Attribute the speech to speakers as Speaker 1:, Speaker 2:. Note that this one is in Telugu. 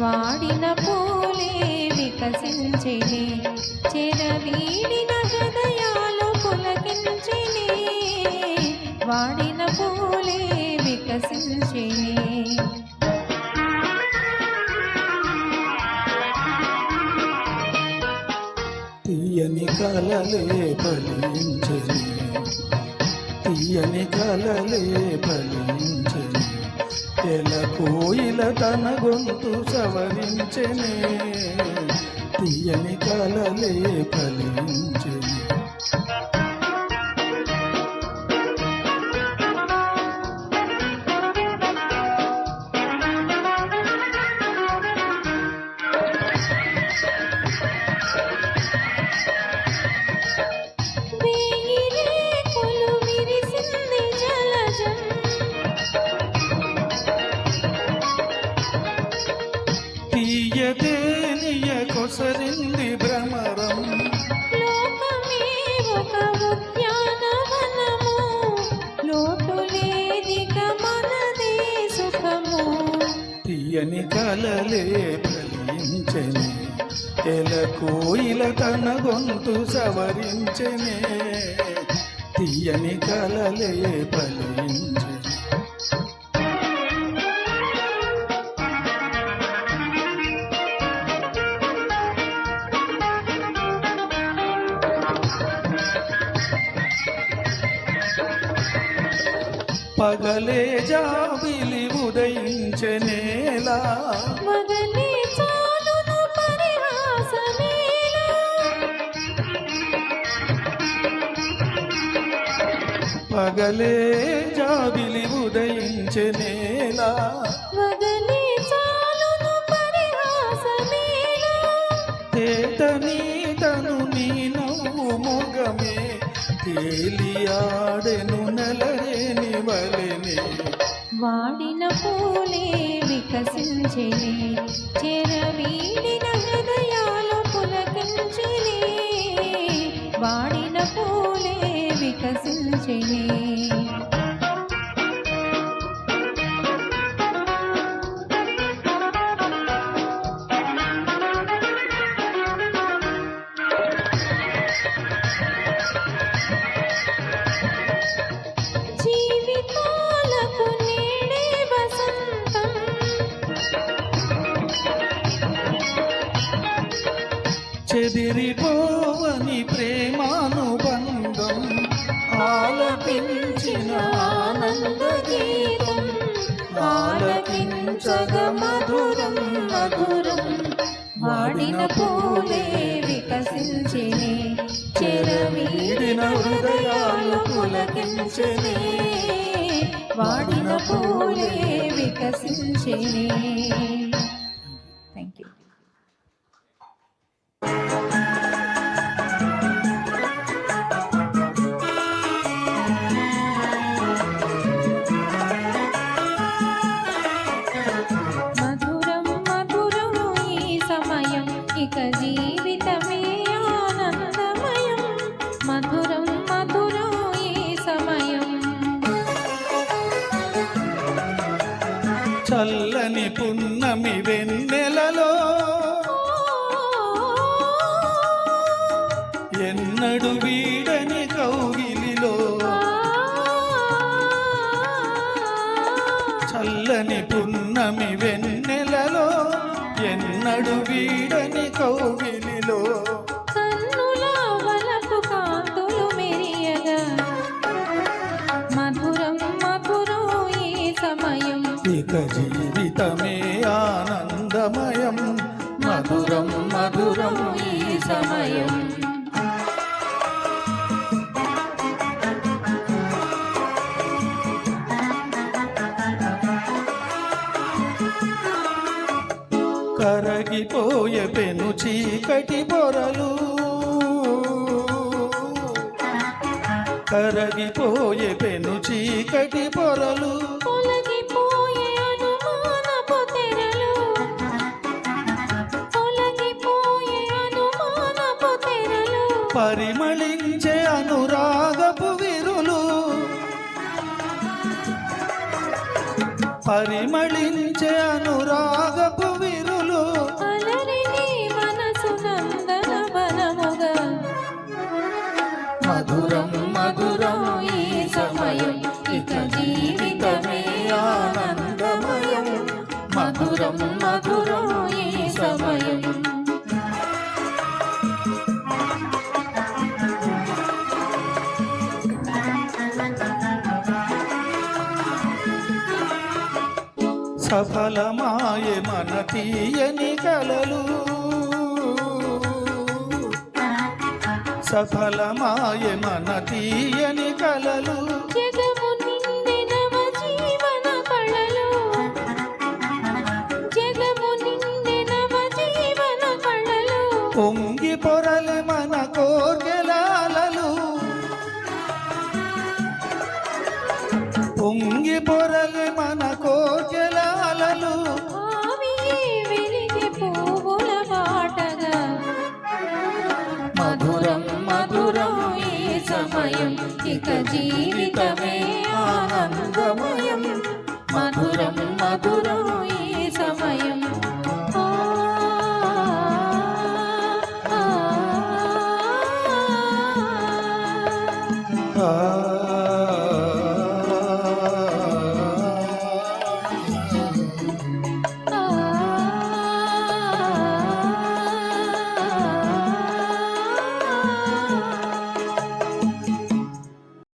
Speaker 1: వాడిన పూలే వికసించెనే. చెరవీడిన హృదయాలు పులకించెనే. వాడిన పూలే వికసించెనే.
Speaker 2: తీయని కలలే ఫలించని తీయని కలలే ఫలించని తెల కోయిల తన గొంతు సవరించనే తీయని కలలే
Speaker 1: ఫలించే
Speaker 2: తీయదేనియ కొసరింది భ్రమరం. తీయని కలలే ఫలించని. ఎల కోయిల తన గొంతు సవరించనే. తీయని కలలే ఫలించని పగలే జాబిలి ఉదయించనేలా
Speaker 1: మగలే చాలును పరిహాసమేలా.
Speaker 2: పగలే జాబిలి ఉదయించనేలా
Speaker 1: మగలే చాలును పరిహాసమేలా.
Speaker 2: తేటని తను నీ నవ్వు మొగమే తేలియాడెను లేని వలెనే.
Speaker 1: వాడిన పూలే వికసించెనే చెరవీడిన హృదయాలు పులకించెనే. వాడిన పూలే వికసించెనే.
Speaker 2: చెదిరిపోవని ప్రేమానుబంధం ఆలపించిన ఆనంద గీతం
Speaker 1: ఆలపించగ మధురం మధురం. వాడిన పూలే వికసించిని చెరవీడిన హృదయాలు పులకించిని. వాడిన పూలే వికసించిని. థ్యాంక్ యూ
Speaker 2: చల్లని పున్నమి వెన్నెలలో ఎన్నడు వీడని కౌగిలిలో చల్లని పున్నమి వెన్నెలలో జీవితమే ఆనందమయం. మధురం మధురం ఈ సమయం. కరగిపోయే పెను చీకటి పొరలు కరగిపోయే పెను చీకటి పొరలు పరిమళించే అనురాగపు విరులు. పరిమళించే అనురాగ సఫలమాయ మన తీయని కలలు. సఫలమాయ మన తీయని కలలు.
Speaker 1: జగము నిత జీవితమే ఆనందమయం. మధురం మధుర